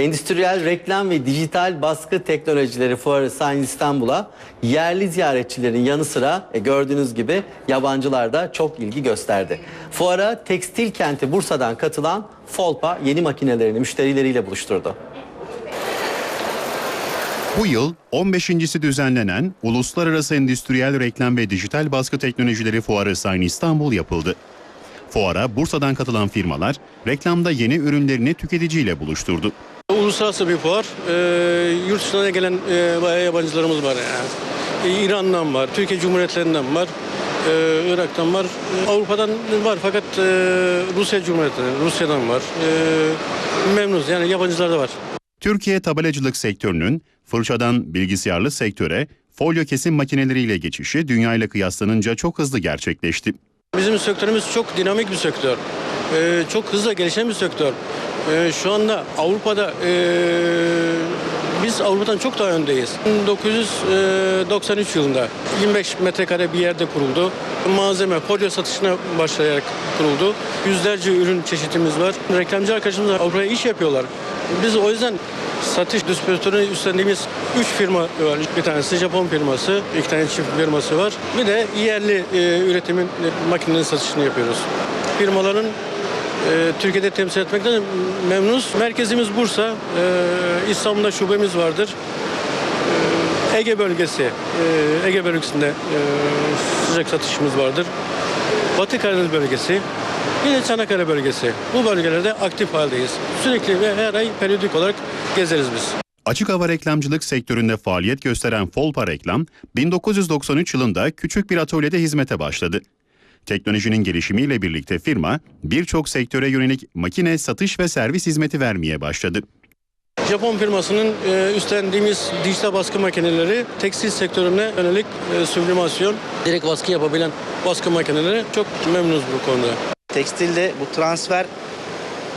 Endüstriyel reklam ve dijital baskı teknolojileri fuarı Science İstanbul'a yerli ziyaretçilerin yanı sıra e, gördüğünüz gibi yabancılar da çok ilgi gösterdi. Fuara tekstil kenti Bursa'dan katılan Folpa yeni makinelerini müşterileriyle buluşturdu. Bu yıl 15.si düzenlenen Uluslararası Endüstriyel Reklam ve Dijital Baskı Teknolojileri Fuarı Science İstanbul yapıldı. Fuara Bursa'dan katılan firmalar reklamda yeni ürünlerini tüketiciyle buluşturdu. Uluslararası bir fuar. Ee, yurt dışından gelen e, bayağı yabancılarımız var yani. Ee, İran'dan var, Türkiye Cumhuriyetlerinden var, e, Irak'tan var, e, Avrupa'dan var fakat e, Rusya Cumhuriyeti'nden, Rusya'dan var. E, memnunuz yani yabancılar da var. Türkiye tabelacılık sektörünün fırçadan bilgisayarlı sektöre folyo kesim makineleriyle geçişi dünyayla kıyaslanınca çok hızlı gerçekleşti. Bizim sektörümüz çok dinamik bir sektör. Ee, çok hızla gelişen bir sektör. Ee, şu anda Avrupa'da ee, biz Avrupa'dan çok daha öndeyiz. 1993 yılında 25 metrekare bir yerde kuruldu. Malzeme, folyo satışına başlayarak kuruldu. Yüzlerce ürün çeşitimiz var. Reklamcı arkadaşımız Avrupa'ya iş yapıyorlar. Biz o yüzden satış distribütörünü üstlendiğimiz 3 firma var. Bir tanesi Japon firması, iki tane çift firması var. Bir de yerli e, üretimin e, makinenin satışını yapıyoruz. Firmaların e, Türkiye'de temsil etmekten memnunuz. Merkezimiz Bursa, e, İstanbul'da şubemiz vardır. E, Ege bölgesi, Ege bölgesinde sıcak satışımız vardır. Batı Karadeniz bölgesi, bir de Çanakkale bölgesi. Bu bölgelerde aktif haldeyiz. Sürekli ve her ay periyodik olarak gezeriz biz. Açık hava reklamcılık sektöründe faaliyet gösteren Folpa Reklam, 1993 yılında küçük bir atölyede hizmete başladı. Teknolojinin gelişimiyle birlikte firma birçok sektöre yönelik makine satış ve servis hizmeti vermeye başladı. Japon firmasının e, üstlendiğimiz dijital baskı makineleri tekstil sektörüne yönelik e, süblimasyon, direkt baskı yapabilen baskı makineleri çok memnunuz bu konuda. Tekstilde bu transfer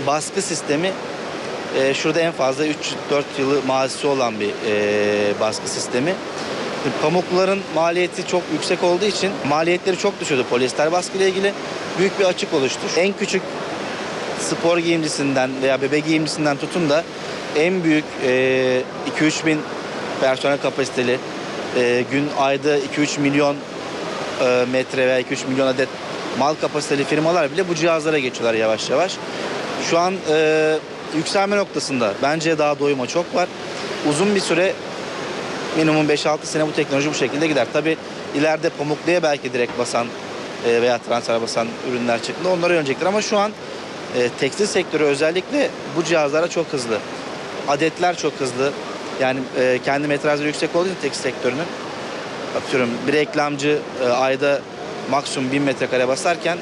baskı sistemi e, şurada en fazla 3-4 yılı mazisi olan bir e, baskı sistemi. Pamukların maliyeti çok yüksek olduğu için maliyetleri çok düşüyordu polyester baskı ile ilgili. Büyük bir açık oluştu. En küçük spor giyimcisinden veya bebek giyimcisinden tutun da en büyük e, 2-3 bin personel kapasiteli e, gün ayda 2-3 milyon e, metre veya 2-3 milyon adet mal kapasiteli firmalar bile bu cihazlara geçiyorlar yavaş yavaş. Şu an e, yükselme noktasında bence daha doyuma çok var. Uzun bir süre minimum 5-6 sene bu teknoloji bu şekilde gider. Tabi ileride pamukluya belki direkt basan e, veya transfer basan ürünler çıktı. Onlara yönelecektir ama şu an e, tekstil sektörü özellikle bu cihazlara çok hızlı. Adetler çok hızlı. Yani e, kendi metrajları yüksek olduğu için tekstil sektörünün atıyorum bir reklamcı e, ayda maksimum 1000 metrekare basarken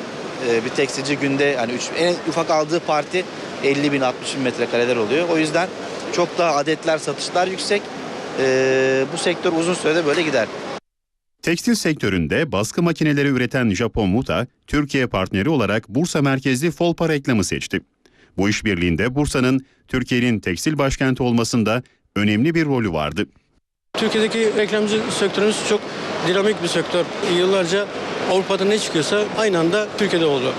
e, bir tekstilci günde yani üç, en ufak aldığı parti 50 bin 60 bin metrekareler oluyor. O yüzden çok daha adetler satışlar yüksek. E, bu sektör uzun sürede böyle gider. Tekstil sektöründe baskı makineleri üreten Japon Muta, Türkiye partneri olarak Bursa merkezli Folpa reklamı seçti. Bu işbirliğinde Bursa'nın Türkiye'nin tekstil başkenti olmasında önemli bir rolü vardı. Türkiye'deki reklamcı sektörümüz çok dinamik bir sektör. Yıllarca Avrupa'da ne çıkıyorsa aynı anda Türkiye'de oldu.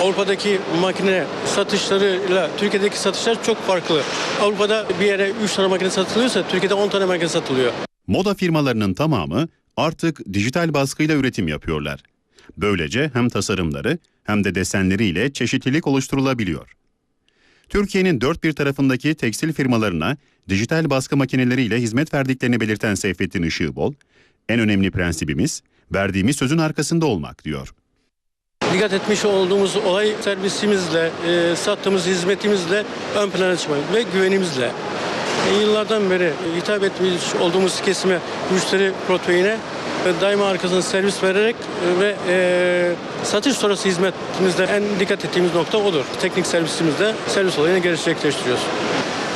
Avrupa'daki makine satışlarıyla Türkiye'deki satışlar çok farklı. Avrupa'da bir yere 3 tane makine satılıyorsa Türkiye'de 10 tane makine satılıyor. Moda firmalarının tamamı artık dijital baskıyla üretim yapıyorlar. Böylece hem tasarımları hem de desenleriyle çeşitlilik oluşturulabiliyor. Türkiye'nin dört bir tarafındaki tekstil firmalarına dijital baskı makineleriyle hizmet verdiklerini belirten Seyfettin Işıkbol, en önemli prensibimiz verdiğimiz sözün arkasında olmak diyor. Dikkat etmiş olduğumuz olay servisimizle, e, sattığımız hizmetimizle ön plana çıkmak ve güvenimizle. E, yıllardan beri hitap etmiş olduğumuz kesime, müşteri proteine ve daima arkasına servis vererek e, ve e, satış sonrası hizmetimizde en dikkat ettiğimiz nokta odur. Teknik servisimizde servis olayını gerçekleştiriyoruz.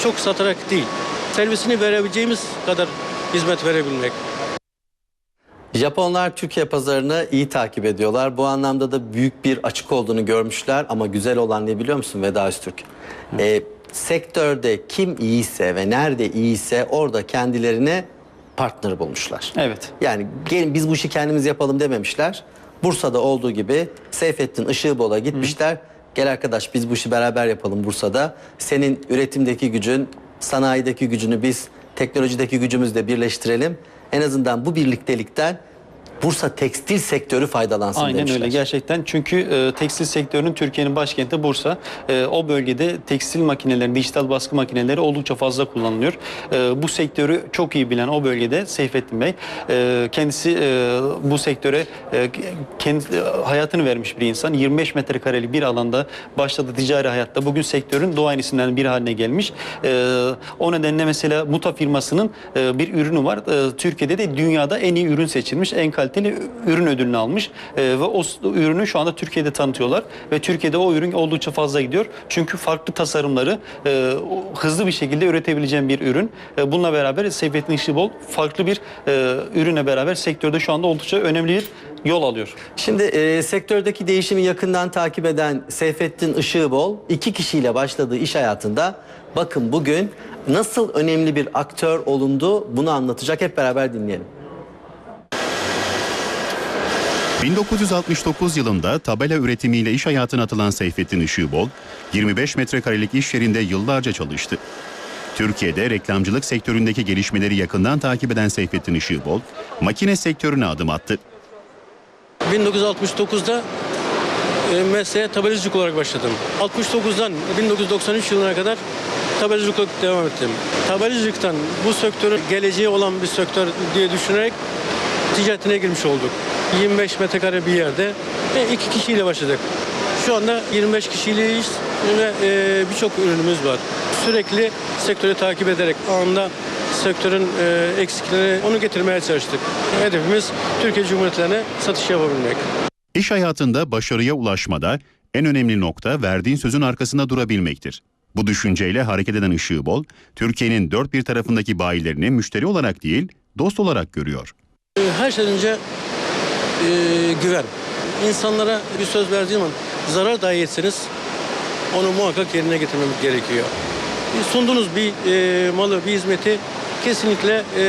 Çok satarak değil, servisini verebileceğimiz kadar hizmet verebilmek. Japonlar Türkiye pazarını iyi takip ediyorlar. Bu anlamda da büyük bir açık olduğunu görmüşler ama güzel olan ne biliyor musun Veda Öztürk? Ee, sektörde kim iyiyse ve nerede iyiyse orada kendilerine partner bulmuşlar. Evet. Yani gelin biz bu işi kendimiz yapalım dememişler. Bursa'da olduğu gibi Seyfettin Işıkbol'a gitmişler. gel arkadaş biz bu işi beraber yapalım Bursa'da. Senin üretimdeki gücün, sanayideki gücünü biz teknolojideki gücümüzle birleştirelim. En azından bu birliktelikten Bursa tekstil sektörü faydalansın Aynen demişler. öyle gerçekten çünkü e, tekstil sektörünün Türkiye'nin başkenti Bursa. E, o bölgede tekstil makineleri, dijital baskı makineleri oldukça fazla kullanılıyor. E, bu sektörü çok iyi bilen o bölgede Seyfettin Bey e, kendisi e, bu sektöre e, kendi e, hayatını vermiş bir insan. 25 metrekareli bir alanda başladı ticari hayatta. Bugün sektörün doğayanisinden bir haline gelmiş. E, o nedenle mesela Muta firmasının e, bir ürünü var. E, Türkiye'de de dünyada en iyi ürün seçilmiş, en kaliteli ürün ödülünü almış E, ve o ürünü şu anda Türkiye'de tanıtıyorlar ve Türkiye'de o ürün oldukça fazla gidiyor. Çünkü farklı tasarımları e, hızlı bir şekilde üretebileceğim bir ürün. E, bununla beraber Seyfettin Işıbol farklı bir e, ürüne beraber sektörde şu anda oldukça önemli bir yol alıyor. Şimdi e, sektördeki değişimi yakından takip eden Seyfettin Işıkbol iki kişiyle başladığı iş hayatında bakın bugün nasıl önemli bir aktör olundu bunu anlatacak hep beraber dinleyelim. 1969 yılında tabela üretimiyle iş hayatına atılan Seyfettin Işıkbol, 25 metrekarelik iş yerinde yıllarca çalıştı. Türkiye'de reklamcılık sektöründeki gelişmeleri yakından takip eden Seyfettin Işıkbol, makine sektörüne adım attı. 1969'da e, mesleğe tabelacılık olarak başladım. 69'dan 1993 yılına kadar tabelacılık olarak devam ettim. Tabelacılıktan bu sektörün geleceği olan bir sektör diye düşünerek ticaretine girmiş olduk. 25 metrekare bir yerde ve iki kişiyle başladık. Şu anda 25 kişiyiz ve e, birçok ürünümüz var. Sürekli sektörü takip ederek anında sektörün e, eksiklerini onu getirmeye çalıştık. Hedefimiz Türkiye Cumhuriyetlerine satış yapabilmek. İş hayatında başarıya ulaşmada en önemli nokta verdiğin sözün arkasında durabilmektir. Bu düşünceyle hareket eden Işıkbol, Türkiye'nin dört bir tarafındaki bayilerini müşteri olarak değil, dost olarak görüyor. E, Her şeyden önce e, güven. İnsanlara bir söz verdiğim zaman zarar dahi etseniz onu muhakkak yerine getirmemek gerekiyor. E, Sunduğunuz bir e, malı, bir hizmeti kesinlikle e,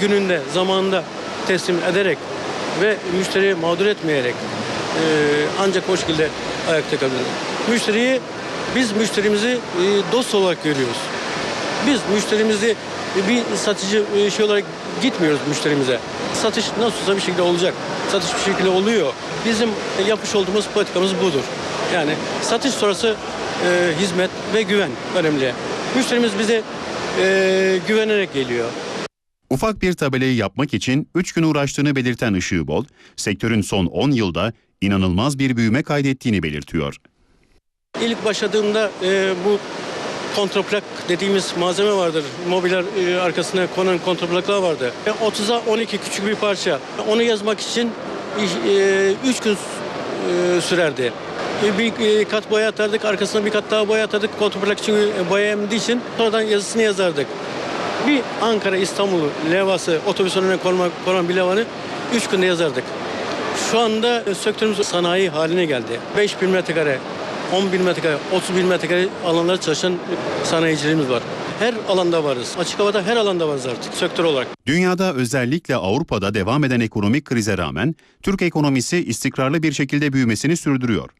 gününde, zamanında teslim ederek ve müşteriyi mağdur etmeyerek e, ancak o şekilde ayakta kalabilir. Müşteriyi, biz müşterimizi e, dost olarak görüyoruz. Biz müşterimizi bir satıcı e, şey olarak gitmiyoruz müşterimize. Satış nasıl olsa bir şekilde olacak. Satış bir şekilde oluyor. Bizim yapmış olduğumuz politikamız budur. Yani satış sonrası e, hizmet ve güven önemli. Müşterimiz bize e, güvenerek geliyor. Ufak bir tabelayı yapmak için 3 gün uğraştığını belirten Işıkbol, sektörün son 10 yılda inanılmaz bir büyüme kaydettiğini belirtiyor. İlk başladığımda e, bu kontraplak dediğimiz malzeme vardır. Mobilyar e, arkasına konan kontraplaklar vardı. E, 30'a 12 küçük bir parça. Onu yazmak için 3 gün e, sürerdi. E, bir e, kat boya atardık, arkasına bir kat daha boya atardık. Kontraplak çünkü e, boya emdiği için sonradan yazısını yazardık. Bir Ankara İstanbul levhası otobüs önüne konan, konan bir levhanı 3 günde yazardık. Şu anda e, sektörümüz sanayi haline geldi. 5 bin metrekare, 10 bin metrekare, 30 bin metrekare alanlarda çalışan sanayicilerimiz var. Her alanda varız. Açık havada her alanda varız artık sektör olarak. Dünyada özellikle Avrupa'da devam eden ekonomik krize rağmen Türk ekonomisi istikrarlı bir şekilde büyümesini sürdürüyor.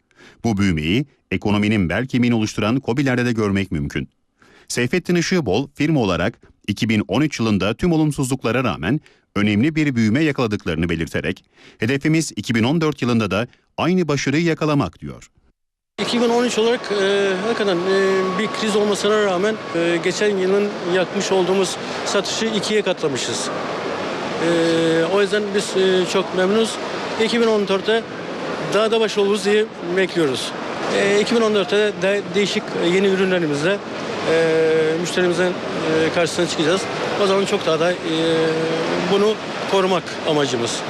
Bu büyümeyi ekonominin bel kemiğini oluşturan KOBİ'lerde de görmek mümkün. Seyfettin Işıkbol firma olarak 2013 yılında tüm olumsuzluklara rağmen önemli bir büyüme yakaladıklarını belirterek hedefimiz 2014 yılında da aynı başarıyı yakalamak diyor. 2013 olarak e, hakikaten e, bir kriz olmasına rağmen e, geçen yılın yakmış olduğumuz satışı ikiye katlamışız. E, o yüzden biz e, çok memnunuz. 2014'te daha da başarılı oluruz diye bekliyoruz. E, 2014'te de değişik yeni ürünlerimizle e, müşterimizin e, karşısına çıkacağız. O zaman çok daha da e, bunu korumak amacımız.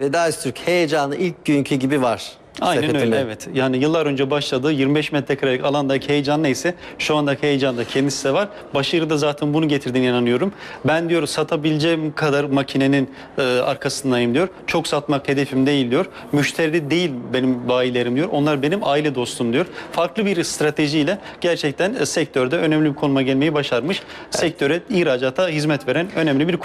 Veda Öztürk heyecanı ilk günkü gibi var. Aynen öyle evet. Yani yıllar önce başladığı 25 metrekarelik alandaki heyecan neyse şu andaki heyecan da kendisi de var. Başarı da zaten bunu getirdiğine inanıyorum. Ben diyor satabileceğim kadar makinenin e, arkasındayım diyor. Çok satmak hedefim değil diyor. Müşteri değil benim bayilerim diyor. Onlar benim aile dostum diyor. Farklı bir stratejiyle gerçekten e, sektörde önemli bir konuma gelmeyi başarmış. Sektöre ihracata hizmet veren önemli bir kurum.